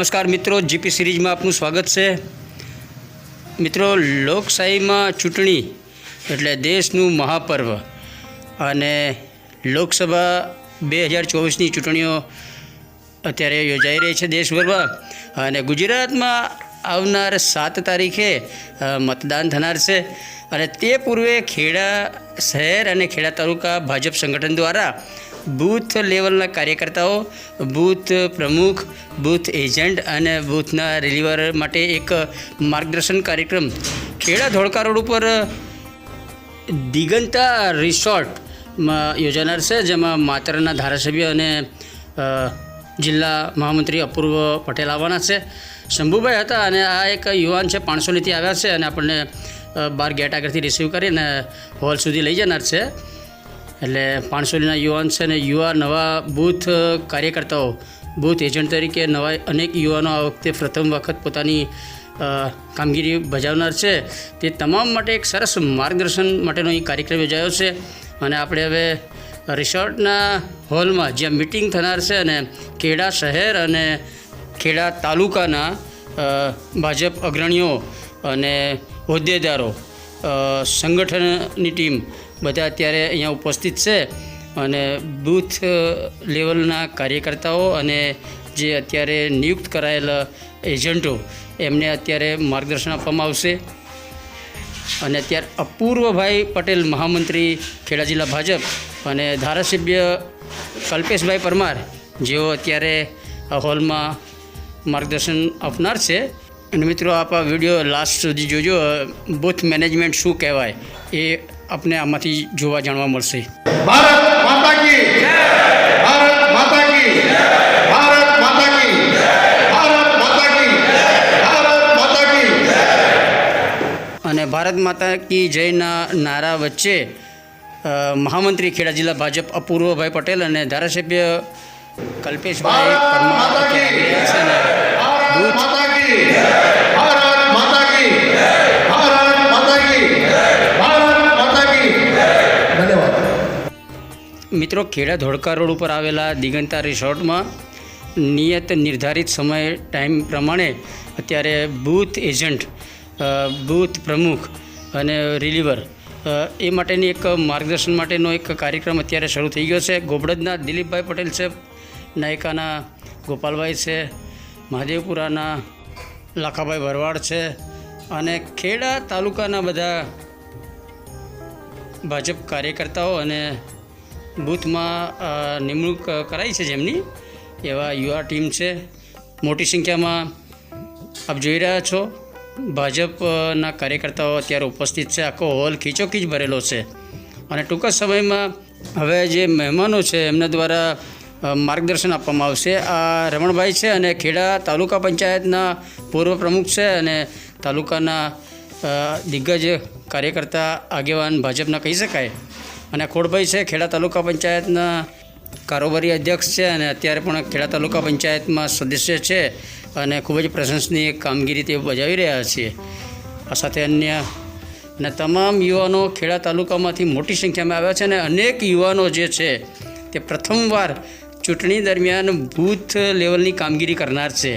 નમસ્કાર મિત્રો, જીપી સિરીઝમાં આપનું સ્વાગત છે. મિત્રો, લોકશાહીમાં ચૂંટણી એટલે દેશનું મહાપર્વ અને લોકસભા બે હજાર ચોવીસની ચૂંટણીઓ અત્યારે યોજાઈ રહી છે દેશભરમાં અને ગુજરાતમાં આવનાર સાત તારીખે મતદાન થનાર છે અને તે પૂર્વે ખેડા શહેર અને ખેડા તાલુકા ભાજપ સંગઠન દ્વારા બૂથ લેવલના કાર્યકર્તાઓ, બૂથ પ્રમુખ, બૂથ એજન્ટ અને બૂથના રિલીવર માટે એક માર્ગદર્શન કાર્યક્રમ. ખેડા ધોળકા રોડ ઉપર દિગંતા રિસોર્ટમાં યોજાનાર છે, જેમાં માતરના ધારાસભ્ય અને જિલ્લા મહામંત્રી અપૂર્વ પટેલ આવવાના છે. શંભુભાઈ હતા અને આ એક યુવાન છે પાંચસોનીથી આવ્યા છે અને આપણને બાર ગેટ આગળથી રિસીવ કરીને હોલ સુધી લઈ જનાર છે. એટલે પાણસોલીના યુવાન છે અને યુવા નવા બૂથ કાર્યકર્તાઓ, બૂથ એજન્ટ તરીકે નવા અનેક યુવાનો આ વખતે પ્રથમ વખત પોતાની કામગીરી બજાવનાર છે. તે તમામ માટે એક સરસ માર્ગદર્શન માટેનો અહીં કાર્યક્રમ યોજાયો છે. અને આપણે હવે રિસોર્ટના હોલમાં જ્યાં મિટિંગ થનાર છે અને ખેડા શહેર અને ખેડા તાલુકાના ભાજપ અગ્રણીઓ અને હોદ્દેદારો સંગઠનની ટીમ બધા અત્યારે અહીંયા ઉપસ્થિત છે અને બૂથ લેવલના કાર્યકર્તાઓ અને જે અત્યારે નિયુક્ત કરાયેલા એજન્ટો, એમને અત્યારે માર્ગદર્શન આપવામાં આવશે. અને અત્યારે અપૂર્વભાઈ પટેલ, મહામંત્રી ખેડા જિલ્લા ભાજપ અને ધારાસભ્ય કલ્પેશભાઈ પરમાર, જેઓ અત્યારે હોલમાં માર્ગદર્શન આપનાર છે. અને મિત્રો, આપ આ વીડિયો લાસ્ટ સુધી જોજો. બુથ મેનેજમેન્ટ શું કહેવાય એ આપને આમાંથી જોવા જાણવા મળશે. અને ભારત માતા કી જયના નારા વચ્ચે મહામંત્રી ખેડા જિલ્લા ભાજપ અપૂર્વભાઈ પટેલ અને ધારાસભ્ય કલ્પેશભાઈ પરમાર ભૂજ મિત્રો, ખેડા ધોળકા રોડ ઉપર આવેલા દિગંતા રિસોર્ટમાં નિયત નિર્ધારિત સમય, ટાઈમ પ્રમાણે અત્યારે બૂથ એજન્ટ બૂથ પ્રમુખ અને રિલીવર એ માટેની એક માર્ગદર્શન માટેનો એક કાર્યક્રમ અત્યારે શરૂ થઈ ગયો છે. ગોબડદના દિલીપભાઈ પટેલ છે, નાયકાના ગોપાલભાઈ છે, મહાદેવપુરાના લાખાભાઈ ભરવાડ છે અને ખેડા તાલુકાના બધા ભાજપ કાર્યકર્તાઓ અને બૂથમાં નિમણૂક કરાઈ છે જેમની. એવા યુવા ટીમ છે. મોટી સંખ્યામાં આપ જોઈ રહ્યા છો. ભાજપના કાર્યકર્તાઓ અત્યારે ઉપસ્થિત છે. આખો હોલ ખીચોખીચ ભરેલો છે. અને ટૂંક સમયમાં હવે જે મહેમાનો છે, એમના દ્વારા માર્ગદર્શન આપવામાં આવશે. આ રમણભાઈ છે અને ખેડા તાલુકા પંચાયતના પૂર્વ પ્રમુખ છે અને તાલુકાના દિગ્ગજ કાર્યકર્તા આગેવાન ભાજપના કહી શકાય. અને ખોડભાઈ છે, ખેડા તાલુકા પંચાયતના કારોબારી અધ્યક્ષ છે અને અત્યારે પણ ખેડા તાલુકા પંચાયતમાં સદસ્ય છે અને ખૂબ જ પ્રશંસનીય કામગીરી તે બજાવી રહ્યા છે. આ સાથે અન્ય અને તમામ યુવાનો ખેડા તાલુકામાંથી મોટી સંખ્યામાં આવ્યા છે અને અનેક યુવાનો જે છે તે પ્રથમવાર ચૂંટણી દરમિયાન બૂથ લેવલની કામગીરી કરનાર છે.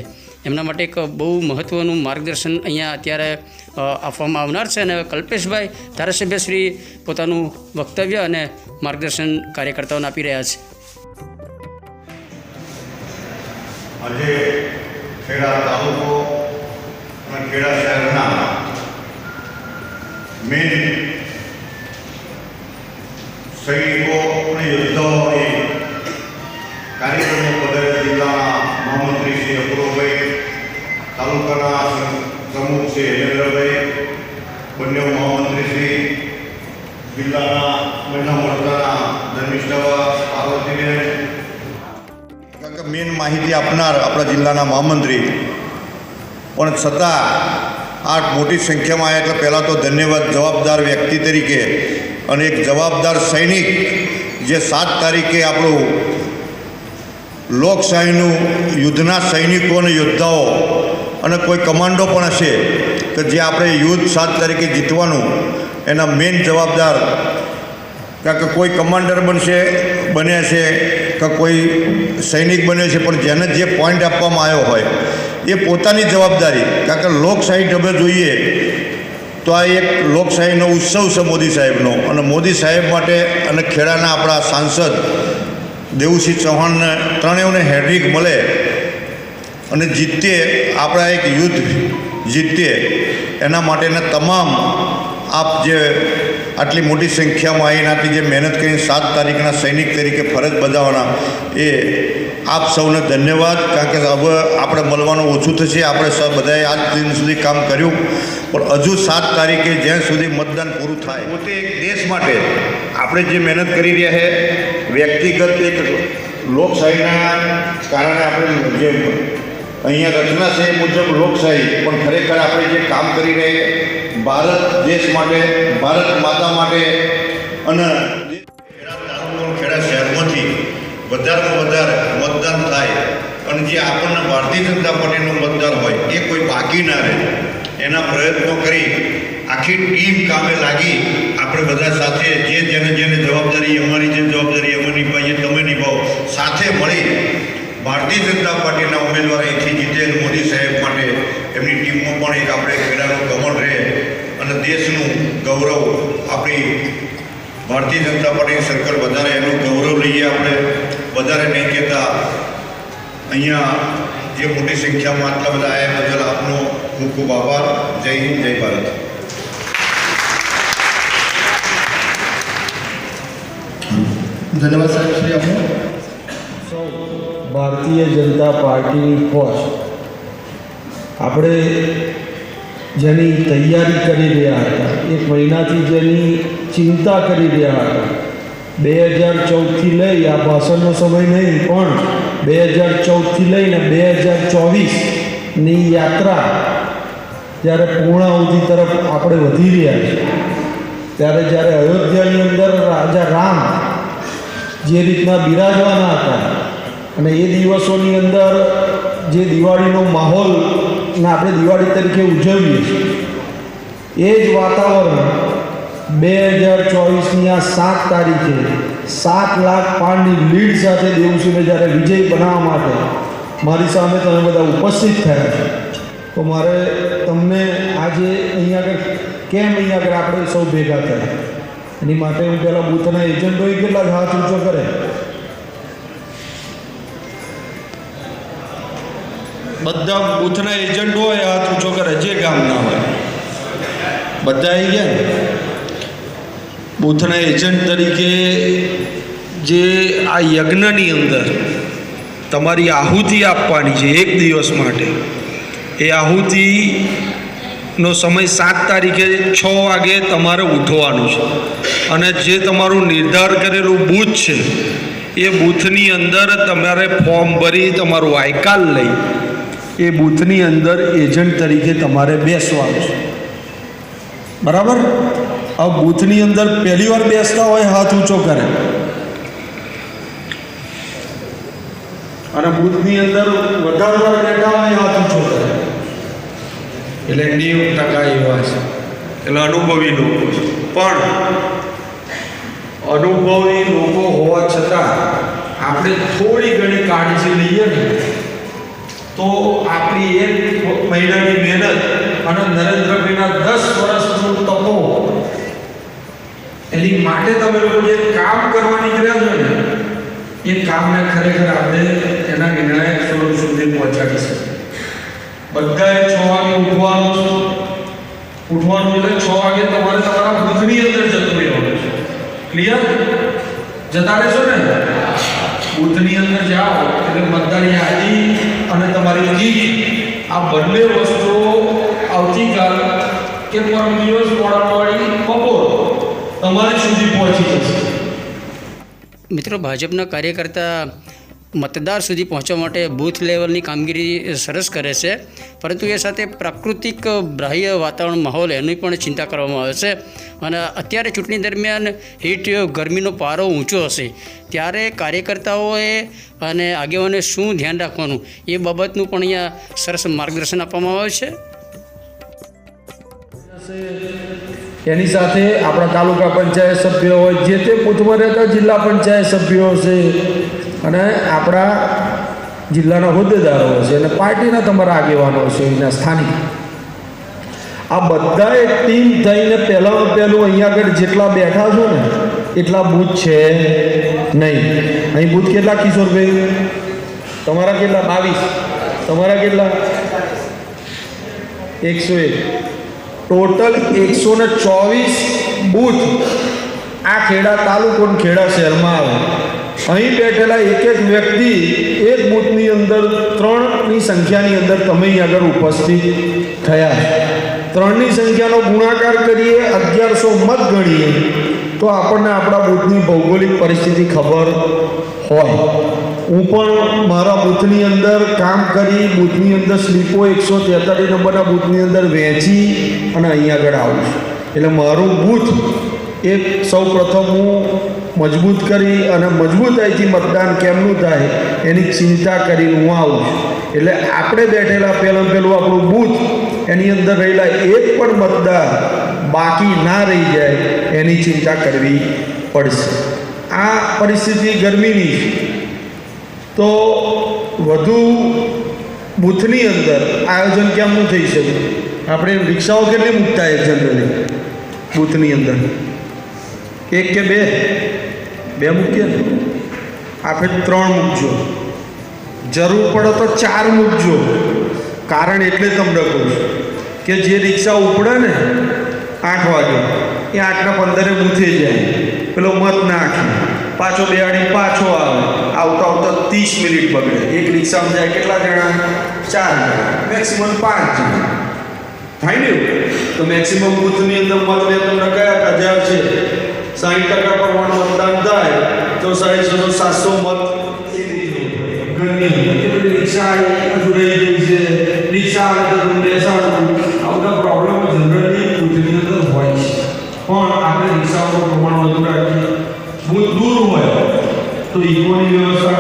એમના માટે એક બહુ મહત્ત્વનું માર્ગદર્શન અહીંયા અત્યારે આપવામાં આવનાર છે અને કલ્પેશભાઈ ધારાસભ્યશ્રી પોતાનું વક્તવ્ય અને માર્ગદર્શન કાર્યકર્તાઓને આપી રહ્યા છે. આજે ખેડા તાલુકો અને ખેડા શહેરના મેન સૈનિકો અને યોદ્ધાઓએ કાર્યક્રમો પધારેલા જિલ્લાના મહામંત્રી શ્રી અપૂર્વભાઈ તાલુકાના પ્રમુખ છે હેલેન્દ્રભાઈ બંને મહામંત્રીશ્રી જિલ્લાના મહિલા મોરચાના ધર્મિષ્ઠા પાર્વતીબેન મેન માહિતી આપનાર આપણા જિલ્લાના મહામંત્રી. પણ છતાં આ મોટી સંખ્યામાં એટલે પહેલાં તો ધન્યવાદ જવાબદાર વ્યક્તિ તરીકે અને એક જવાબદાર સૈનિક જે સાત તારીખે આપણું લોકશાહીનું યુદ્ધના સૈનિકો અને યોદ્ધાઓ અને કોઈ કમાન્ડો પણ હશે કે જે આપણે યુદ્ધ સાત તરીકે જીતવાનું, એના મેઇન જવાબદાર કારણ કે કોઈ કમાન્ડર બનશે, બને છે, કે કોઈ સૈનિક બને છે, પણ જેને જે પોઈન્ટ આપવામાં આવ્યો હોય, એ પોતાની જવાબદારી કારણ કે લોકશાહી ઢબે જોઈએ, તો આ એક લોકશાહીનો ઉત્સવ છે મોદી સાહેબનો. અને મોદી સાહેબ માટે અને ખેડાના આપણા સાંસદ દેવુસિંહ ચૌહાણને ત્રણેયને હેડ્રિક મળે અને જીતીએ આપણા એક યુદ્ધ જીતીએ એના માટેના તમામ આપ જે આટલી મોટી સંખ્યામાં આટલી જે મહેનત કરીને સાત તારીખના સૈનિક તરીકે ફરજ બજાવવાના, એ આપ સૌને ધન્યવાદ. કારણ કે હવે આપણે મળવાનું ઓછું થશે. આપણે બધાએ આજ દિન સુધી કામ કર્યું. પણ હજુ સાત તારીખે જ્યાં સુધી મતદાન પૂરું થાય, પોતે એક દેશ માટે આપણે જે મહેનત કરી રહ્યા છે, વ્યક્તિગત એક લોકશાહીના કારણે આપણે જે અહીંયા રચના છે મુજબ લોકશાહી. પણ ખરેખર આપણે જે કામ કરી રહ્યા ભારત દેશ માટે, ભારત માતા માટે અને ખેડા શહેરમાંથી વધારેમાં વધારે મતદાન થાય અને જે આપણને ભારતીય જનતા પાર્ટીનું મતદાન હોય એ કોઈ બાકી ના રહે. એના પ્રયત્નો કરી આખી ટીમ કામે લાગી આપણે બધા સાથે જે જેને જેને જવાબદારી, અમારી જે જવાબદારી અમે નિભાવીએ તમે નિભાવો, સાથે મળી ભારતીય જનતા પાર્ટીના ઉમેદવાર અહીંથી જીતેલ મોદી સાહેબ માટે એમની ટીમમાં પણ એક આપણે ખેડાનું કમળ રહે અને દેશનું ગૌરવ આપણી ભારતીય જનતા પાર્ટી સરકાર વધારે એનું ગૌરવ લઈએ આપણે. વધારે નહીં કહેતા. અહીંયા જે મોટી સંખ્યામાં આટલા બધા આવ્યા બદલ આપનો ખૂબ ખૂબ આભાર. જય હિન્દ, જય ભારત. ધન્યવાદ સાહેબ, શ્રી આપનો ભારતીય જનતા પાર્ટીની ફોજ આપણે જેની તૈયારી કરી રહ્યા હતા, એક મહિનાથી જેની ચિંતા કરી રહ્યા હતા, બે હજાર ચૌદથી લઈ, આ ભાષણનો સમય નહીં, પણ બે હજાર ચૌદથી લઈને બે હજાર ચોવીસની યાત્રા જ્યારે પૂર્ણાવધિ તરફ આપણે વધી રહ્યા છીએ, ત્યારે જ્યારે અયોધ્યાની અંદર રાજા રામ જે રીતના બિરાજવાના હતા અને એ દિવસોની અંદર જે દિવાળીનો માહોલ ને આપણે દિવાળી તરીકે ઉજવીએ છીએ, એ જ વાતાવરણ બે હજાર ચોવીસની આ સાત તારીખે સાત લાખ પાણની લીડ સાથે દેવસિંહને જ્યારે વિજય બનાવવા માટે મારી સામે તમે બધા ઉપસ્થિત થયા છો, તો મારે તમને આજે અહીંયા આગળ કેમ અહીંયા આગળ આપણે સૌ ભેગા થયા? એની માટે હું પહેલાં બૂથના એજન્ટોએ કેટલા હાથ ઊંચો કરે બધા બૂથના એજન્ટ હોય, હાથ ઊંચો કરે, જે ગામના હોય. બધા આવી ગયા બૂથના એજન્ટ તરીકે જે આ યજ્ઞની અંદર તમારી આહુતિ આપવાની છે એક દિવસ માટે, એ આહુતિનો સમય સાત તારીખે છ વાગે તમારે ઉઠવાનું છે. અને જે તમારું નિર્ધાર કરેલું બૂથ છે, એ બૂથની અંદર તમારે ફોર્મ ભરી તમારું આયકાલ લઈ એ બૂથની અંદર એજન્ટ તરીકે તમારે બેસવાનું છે. બરાબર? આ બૂથની અંદર પહેલી વાર બેસતા હોય હાથ ઊંચો કરે. અને બૂથની અંદર વધારે વાર બેઠા હોય હાથ ઊંચો કરે. એટલે નેવ ટકા એવા છે. એટલે અનુભવી લોકો પણ અનુભવી લોકો હોવા છતાં આપણે થોડી ઘણી કાળજી લઈએ ને તો આપણી એક મહિનાની મહેનત અને નરેન્દ્રભાઈના દસ વર્ષનું તપો. એની માટે તમે લોકો જે કામ કરવા નીકળ્યા છો ને, એ કામને ખરેખર આપણે એના નિર્ણાયક સ્વરૂપ સુધી પહોંચાડી શકીએ. બધાએ છ વાગે ઉઠવાનું છે. ઉઠવાનું એટલે છ વાગે તમારે તમારા બુથની અંદર જતું રહેવાનું છે. ક્લિયર જતા રહેશો ને? બુથની અંદર જાઓ એટલે મતદાર યાદી અને તમારી જીત આ બંને વસ્તુઓ આવતીકાલ કે પરમ દિવસ મોડાવાળી બપોર તમારી સુધી પહોંચી જશે. મિત્રો, ભાજપના કાર્યકર્તા મતદાર સુધી પહોંચવા માટે બૂથ લેવલની કામગીરી સરસ કરે છે. પરંતુ એ સાથે પ્રાકૃતિક બાહ્ય વાતાવરણ માહોલ એની પણ ચિંતા કરવામાં આવે છે. અને અત્યારે ચૂંટણી દરમિયાન હીટ ગરમીનો પારો ઊંચો હશે. ત્યારે કાર્યકર્તાઓએ અને આગેવાને શું ધ્યાન રાખવાનું? એ બાબતનું પણ અહીંયા સરસ માર્ગદર્શન આપવામાં આવે છે. એની સાથે આપણા તાલુકા પંચાયત સભ્યો હોય, જે તે બૂથમાં રહેતા જિલ્લા પંચાયત સભ્યો છે અને આપણા જિલ્લાના હોદ્દેદારો હશે અને પાર્ટીના તમારા આગેવાનો હશે એના સ્થાનિક. આ બધાએ ટીમ થઈને પહેલાં પહેલું અહીંયા આગળ જેટલા બેઠા છો ને, એટલા બૂથ છે નહીં. અહીં બૂથ કેટલા, કિશોરભાઈ? તમારા કેટલા? બાવીસ. તમારા કેટલા? એકસો એક. ટોટલ એકસો ને ચોવીસ બૂથ આ ખેડા તાલુકો ખેડા શહેરમાં આવે. અહીં બેઠેલા એક એક વ્યક્તિ એક બૂથની અંદર ત્રણની સંખ્યાની અંદર તમે અહીં આગળ ઉપસ્થિત થયા. ત્રણની સંખ્યાનો ગુણાકાર કરીએ, અગિયારસો મત ગણીએ, તો આપણને આપણા બૂથની ભૌગોલિક પરિસ્થિતિ ખબર હોય. હું પણ મારા બૂથની અંદર કામ કરી, બૂથની અંદર સ્લીપો એકસો તેતાલીસ નંબરના બૂથની અંદર વહેંચી અને અહીં આગળ આવું છું. એટલે મારું બૂથ એક સૌ પ્રથમ હું મજબૂત કરી અને મજબૂતાઈથી મતદાન કેમનું થાય એની ચિંતા કરીને હું આવું એટલે આપણે બેઠેલા પહેલાં પહેલું આપણું બૂથ, એની અંદર રહેલા એક પણ મતદાર બાકી ના રહી જાય એની ચિંતા કરવી પડશે. આ પરિસ્થિતિ ગરમીની તો વધુ બૂથની અંદર આયોજન કેમનું થઈ શકે? આપણે રિક્ષાઓ કેટલી મૂકતા હોય જનરલી બૂથની અંદર. એક કે બે? બે મૂકીએ ને? આપે ત્રણ મૂકજો. જરૂર પડે તો ચાર મૂકજો. કારણ એટલે તમને કહું કે જે રિક્ષા ઉપડે ને આઠ વાગે એ આઠના પંદરે મૂકી જાય. પેલો મત નાખે. પાછો બે બેહાડી પાછો આવે. આવતા આવતા ત્રીસ મિનિટ બગડે. એક રિક્ષામાં જાય કેટલા જણા? ચાર જણા. મેક્સિમમ પાંચ જણા. થાય ને તો મેક્સિમમ બુથની અંદર મત લે તમને કયા હજાર છે? સાઠ ટકા પ્રમાણ મતદાન થાય, તો સાડી છસો સાતસો મત પણ આપણે રિક્ષાઓનું પ્રમાણ વધુ રાખીએ. દૂર હોય, તો ઇકોની વ્યવસ્થા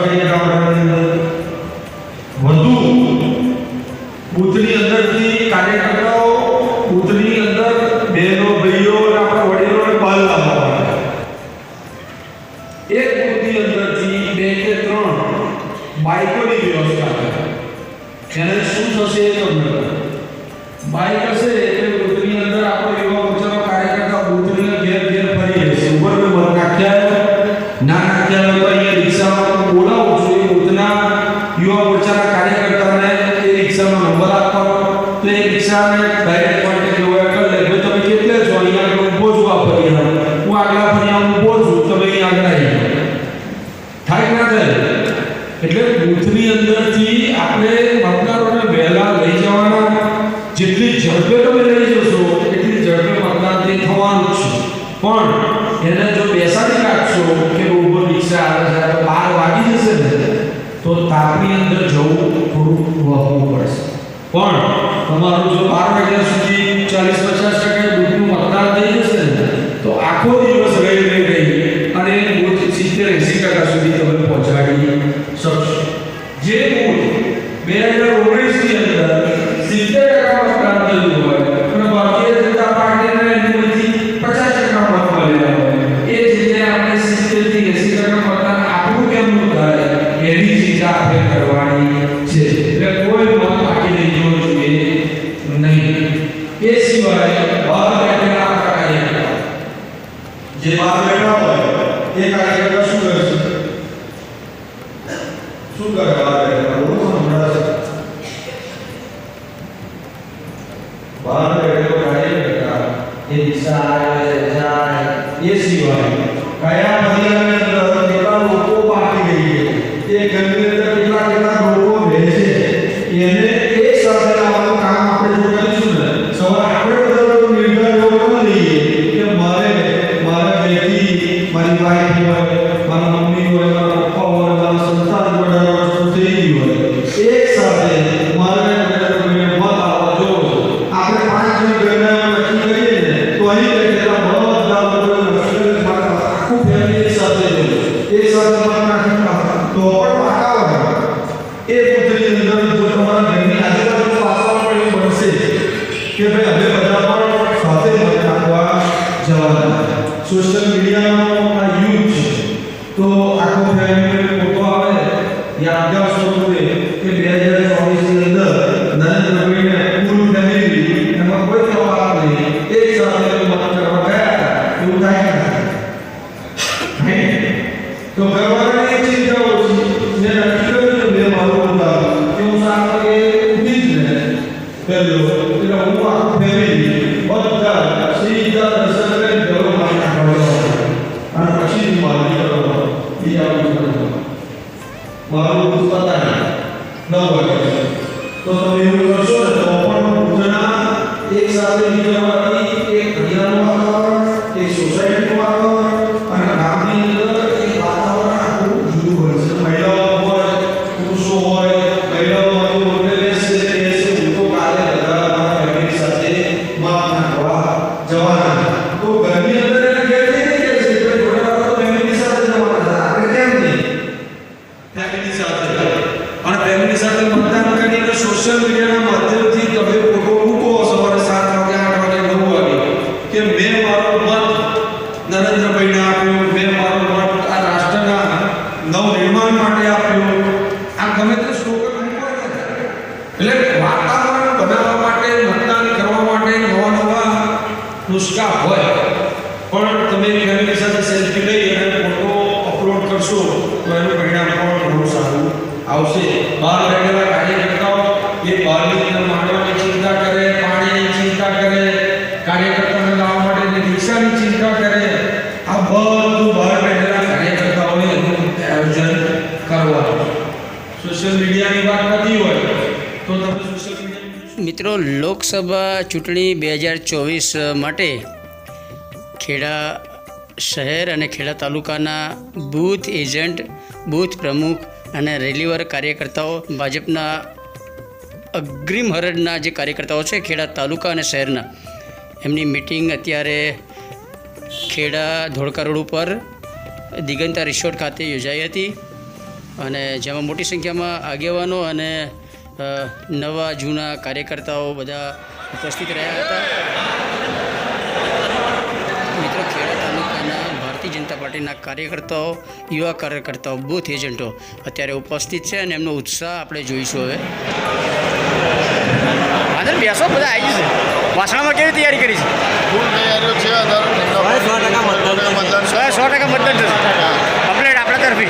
હોય પણ તમે ફેમિલી સાથે સેલ્ફી લઈ અને ફોટો અપલોડ કરશો તો એનું પરિણામ પણ ઘણું સારું આવશે બહાર રહેલા કાર્યકર્તાઓ એ બહારની અંદર માંડવાની ચિંતા કરે પાણીની ચિંતા કરે કાર્યકર્તાને લાવવા માટેની રિક્ષાની ચિંતા કરે આ બધું બહાર રહેલા કાર્યકર્તાઓએ એનું આયોજન કરવાનું સોશિયલ મીડિયાની વાત નથી હોય તો તમે સોશિયલ મીડિયા મિત્રો લોકસભા ચૂંટણી બે હજાર ચોવીસ માટે ખેડા શહેર અને ખેડા તાલુકાના બૂથ એજન્ટ, બૂથ પ્રમુખ અને રેલીવર કાર્યકર્તાઓ, ભાજપના અગ્રિમ હરડના જે કાર્યકર્તાઓ છે ખેડા તાલુકા અને શહેરના, એમની મિટિંગ અત્યારે ખેડા ધોળકા રોડ ઉપર, દિગંતા રિસોર્ટ ખાતે યોજાઈ હતી અને જેમાં મોટી સંખ્યામાં આગેવાનો અને નવા જૂના કાર્યકર્તાઓ બધા ઉપસ્થિત રહ્યા હતા મિત્રો ખેડા તાલુકાના ભારતીય જનતા પાર્ટીના કાર્યકર્તાઓ યુવા કાર્યકર્તાઓ બૂથ એજન્ટો અત્યારે ઉપસ્થિત છે અને એમનો ઉત્સાહ આપણે જોઈશું હવે. વાંધો બેસો બધા આવી જશે. વાસણામાં કેવી તૈયારી કરી છે? ફૂલ તૈયારીઓ છે આધાર મતદાન સો સો ટકા મતદાન થશે. કમ્પ્લેટ આપણા તરફી.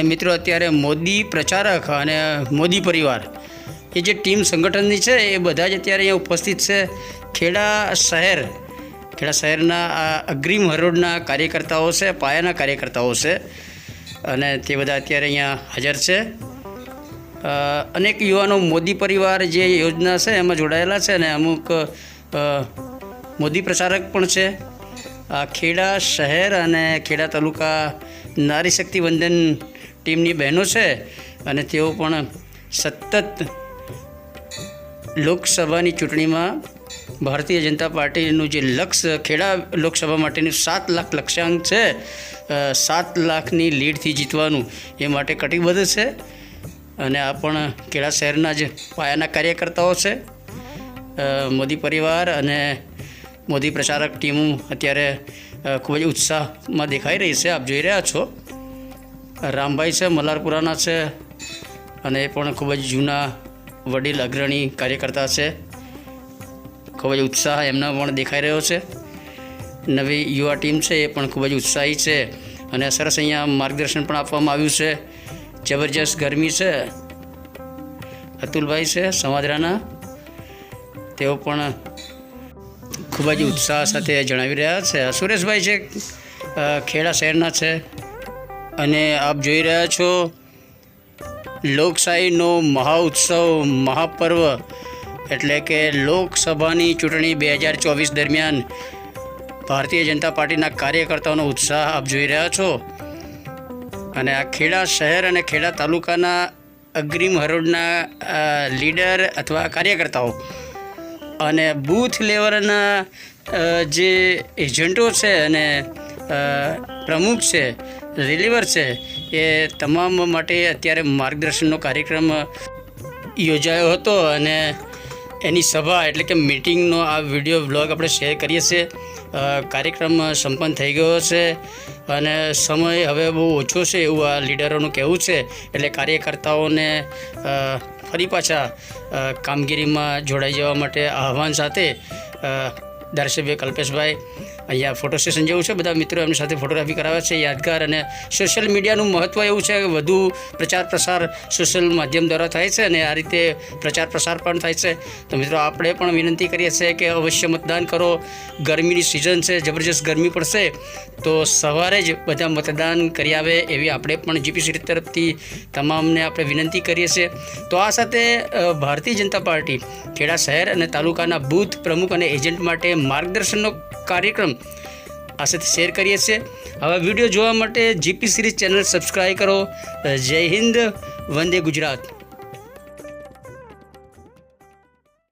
અને મિત્રો અત્યારે મોદી પ્રચારક અને મોદી પરિવાર, એ જે ટીમ સંગઠનની છે, એ બધા જ અત્યારે અહીંયા ઉપસ્થિત છે. ખેડા શહેર, ખેડા શહેરના આ અગ્રીમ હરોડના કાર્યકર્તાઓ છે, પાયાના કાર્યકર્તાઓ છે અને તે બધા અત્યારે અહીંયા હાજર છે. અનેક યુવાનો મોદી પરિવાર જે યોજના છે, એમાં જોડાયેલા છે અને અમુક મોદી પ્રચારક પણ છે. આ ખેડા શહેર અને ખેડા તાલુકા નારી શક્તિ વંદન ટીમની બહેનો છે અને તેઓ પણ સતત લોકસભાની ચૂંટણીમાં ભારતીય જનતા પાર્ટીનું જે લક્ષ્ય, ખેડા લોકસભા માટેનું સાત લાખ લક્ષ્યાંક છે સાત લાખની લીડથી જીતવાનું એ માટે કટિબદ્ધ છે. અને આ પણ ખેડા શહેરના જ પાયાના કાર્યકર્તાઓ છે. મોદી પરિવાર અને મોદી પ્રચારક ટીમો અત્યારે ખૂબ જ ઉત્સાહમાં દેખાઈ રહી છે. આપ જોઈ રહ્યા છો. રામભાઈ છે, મલારપુરાના છે અને એ પણ ખૂબ જ જૂના વડીલ અગ્રણી કાર્યકર્તા છે. ખૂબ જ ઉત્સાહ એમનો પણ દેખાઈ રહ્યો છે. નવી યુવા ટીમ છે, એ પણ ખૂબ જ ઉત્સાહી છે અને સરસ અહીંયા માર્ગદર્શન પણ આપવામાં આવ્યું છે. જબરજસ્ત ગરમી છે. અતુલભાઈ છે, સમાદરાના. તેઓ પણ ખૂબ જ ઉત્સાહ સાથે જણાવી રહ્યા છે. સુરેશભાઈ છે ખેડા શહેરના છે. અને આપ જોઈ રહ્યા છો લોકશાહીનો મહાઉત્સવ મહાપર્વ, એટલે કે લોકસભાની ચૂંટણી બે હજાર ચોવીસ દરમિયાન ભારતીય જનતા પાર્ટીના કાર્યકર્તાઓનો ઉત્સાહ આપ જોઈ રહ્યા છો. અને આ ખેડા શહેર અને ખેડા તાલુકાના અગ્રીમ હરોળના લીડર અથવા કાર્યકર્તાઓ અને બૂથ લેવલના જે એજન્ટો છે અને પ્રમુખ છે રિલીવર છે એ તમામ માટે અત્યારે માર્ગદર્શનનો કાર્યક્રમ યોજાયો હતો અને એની સભા એટલે કે મિટિંગનો આ વીડિયો બ્લોગ આપણે શેર કરીએ છીએ. કાર્યક્રમ સંપન્ન થઈ ગયો છે અને સમય હવે બહુ ઓછો છે એવું આ લીડરોનું કહેવું છે. એટલે કાર્યકર્તાઓને ફરી પાછા કામગીરીમાં જોડાઈ જવા માટે આહવાન સાથે ધારાસભ્ય કલ્પેશભાઈ અહીંયા ફોટો સેશન જેવું છે. બધા મિત્રો એમની સાથે ફોટોગ્રાફી કરાવે છે, યાદગાર અને સોશિયલ મીડિયાનું મહત્ત્વ એવું છે કે વધુ પ્રચાર પ્રસાર સોશિયલ માધ્યમ દ્વારા થાય છે અને આ રીતે પ્રચાર પ્રસાર પણ થાય છે. તો મિત્રો આપણે પણ વિનંતી કરીએ છીએ કે અવશ્ય મતદાન કરો. ગરમીની સિઝન છે, જબરજસ્ત ગરમી પડશે. તો સવારે જ બધા મતદાન કરી આવે એવી આપણે પણ જીપીસી તરફથી તમામને આપણે વિનંતી કરીએ છીએ. તો આ સાથે ભારતીય જનતા પાર્ટી ખેડા શહેર અને તાલુકાના બૂથ પ્રમુખ અને એજન્ટ માટે માર્ગદર્શનનો કાર્યક્રમ આ સાથે શેર કરીએ છીએ. હવે વીડિયો જોવા માટે જીપી સિરીઝ ચેનલ સબસ્ક્રાઈબ કરો. જય હિન્દ, વંદે ગુજરાત.